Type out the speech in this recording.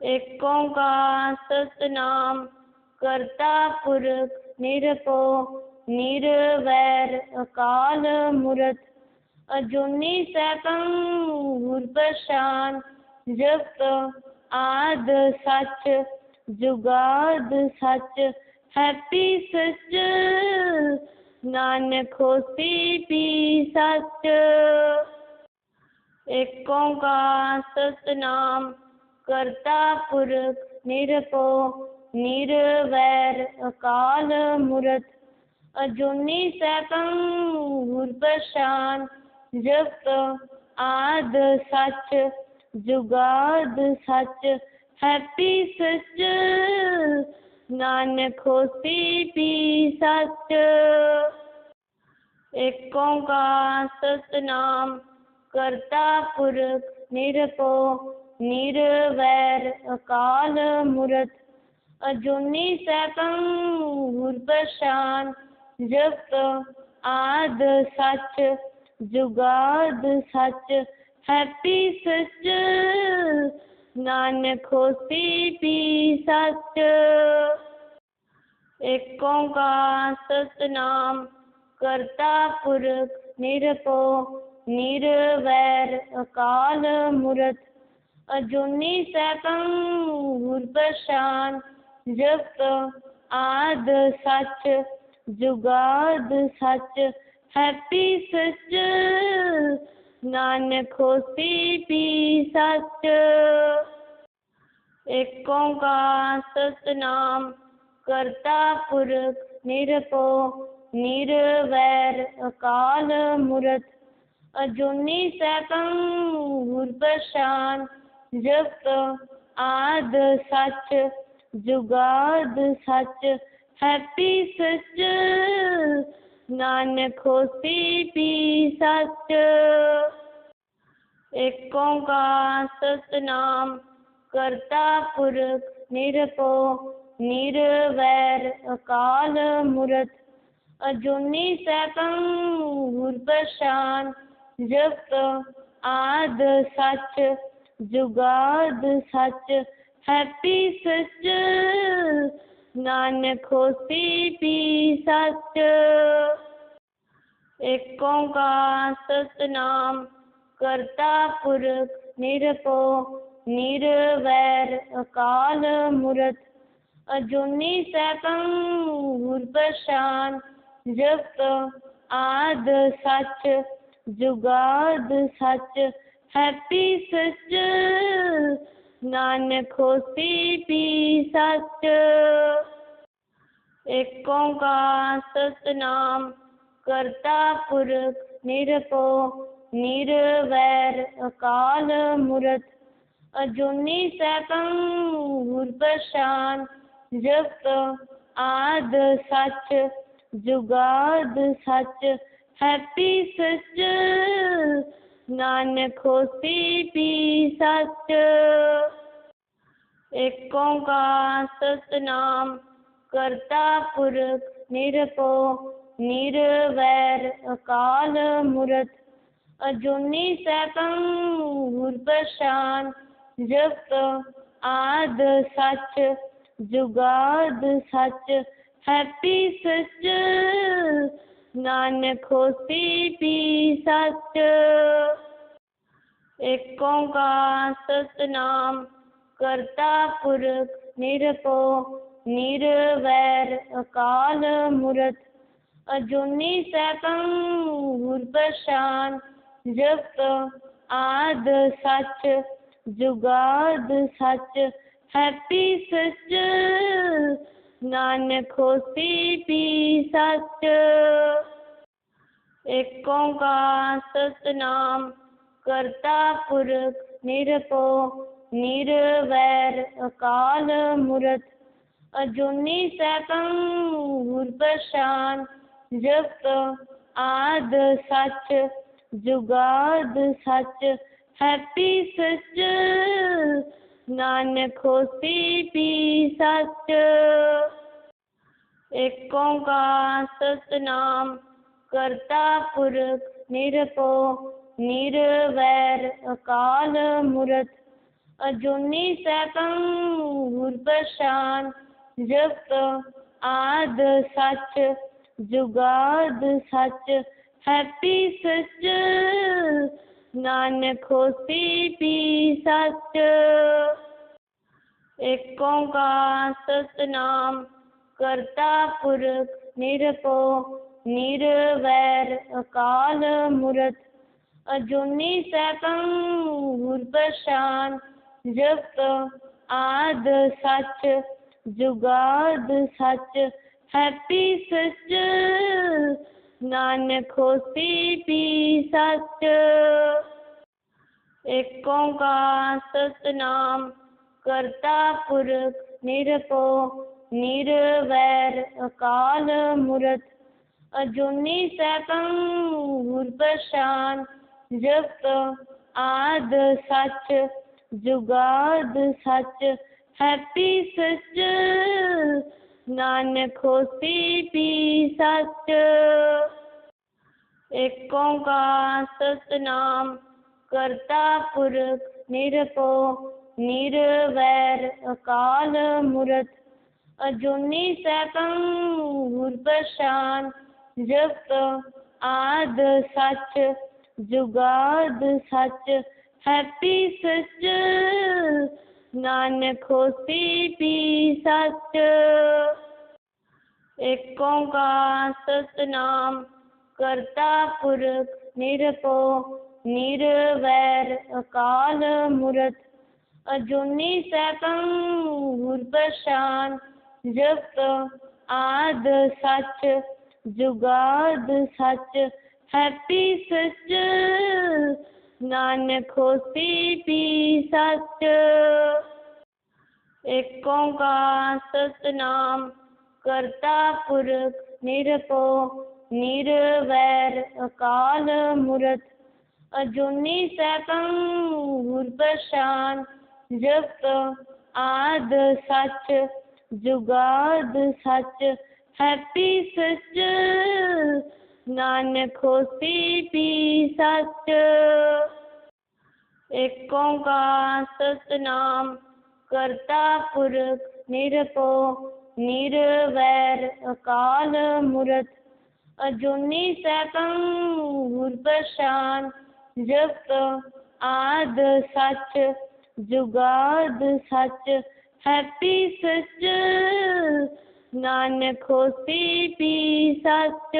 एक का सतनाम करता पुरख निरपो निरवैर अकाल मूर्त। अजूनी सैकं गुरप्रशान जप आद सच, जुगाद सच, हैप्पी सच, नानक होसी भी सच। एकों का सतनाम करता पुरख निरपो निरवैर अकाल मूर्त। अजूनी सैकं गुरप्रशान जप आद सच, जुगाद सच। हैप्पी सच, नानक होसी भी सच। एक ओंकार सतनाम करता पुरख निरपो निरवैर अकाल मूर्त, अजूनी सैकं गुरप्रशान जप आद सच, जुगाद सच, हैप्पी सच, नानक होसी भी सच। एक ओंकार सतनाम करता पुरख निरपो, निरवैर अकाल मूर्त अजूनी सैकं गुरप्रशान जप आद सच, जुगाद सच, हैप्पी सच, नानक होसी भी सच। एक ओंकार सतनाम करता पुरख निरपो, निरवैर अकाल मूर्त। अजूनी सैकं गुरप्रशान जप, आद सच, जुगाद सच, हैप्पी सच, नानक होसी भी सच। एक ओंकार सतनाम करता पुरख निरपो, निरवैर अकाल मूर्त। अजूनी सैकं गुरप्रशान जप, आद सच जुगाद सच हैप्पी सच नानक होसी भी सच। एक ओंकार सतनाम करता पुरख निरपो, निरवैर अकाल मूर्त। अजूनी सैकं गुरप्रशान जप आद सच, जुगाद सच हैप्पी सच, नानक होसी भी सच। एक का सतनाम करता पुरख निरपो निरवैर अकाल मूर्त। अजूनी सैकं गुरप्रशान जप आद सच, जुगाद सच। हैप्पी सच नानक होसी भी सच। एक का सतनाम करता पुरख निरपो, निरवैर अकाल मूर्त। अजूनी सैकं गुरप्रशान जप आद सच, जुगाद सच। हैप्पी सच नानक होसी भी सच। एक ओंकार सतनाम करता पुरख निरपो, निरवैर अकाल मूर्त। अजूनी सैकं गुरप्रशान जप आद सच, जुगाद सच। हैप्पी सच नानक होसी भी सच। एक ओंकार सतनाम करता पुरख निरपो, निरवैर अकाल मूर्त। अजूनी सैकं गुरप्रशान जप आद सच, जुगाद सच। हैप्पी सच ज्ञान खोसी पी सच। एकों का सतनाम करता पुरख निरपो, निरवैर अकाल मूर्त। अजूनी सकं गुरप्रशान जप आद सच, जुगाद सच। हैप्पी सच, नानक खोसी पी सच। एकों का सतनाम करता पुरख निरपो निरवैर अकाल मूर्त। अजुनि सैभं गुरप्रशान जप आद सच, जुगाद सच, हैप्पी सच, नानक होसी पी सच। एकों का सतनाम करतापुर निरपो निरवैर अकाल मूर्त। अजूनी सैभं प्रशान जप आद सच, जुगाद सच। हैप्पी सच, नानक होसी भी सच। एकों का सतनाम करता पुरख निरपो निर्वैर काल मूर्त, अजूनी सकं गुरबशान, जप आद सच, जुगाद सच, हैप्पी सच, नानक होसी पी सच। एक का सतनाम करता पुरख निरपो, निर्वैर अकाल मूर्त अजुनी सतम भूर्पशान् जप, आद सच, जुगाद सच, हैप्पी सच, नानक होती पी सच। एक का सतनाम करता पुरख निरपो, निरवैर अकाल मूर्त। अजूनी सतम गुर जप, आद सच, जुगाद सच, हैप्पी सच, नानक होती भी सच। एकों का सतनाम करता पुरख निरपो, निरवैर अकाल मूर्त। अजूनी सैभं गुर प्रशान जप, आद सच ਜੁਗਾਦ ਸੱਚ ਹੈਪੀ ਸੱਚ। ਨਾਨਕ ਹੋਸੀ ਭੀ ਸੱਚ।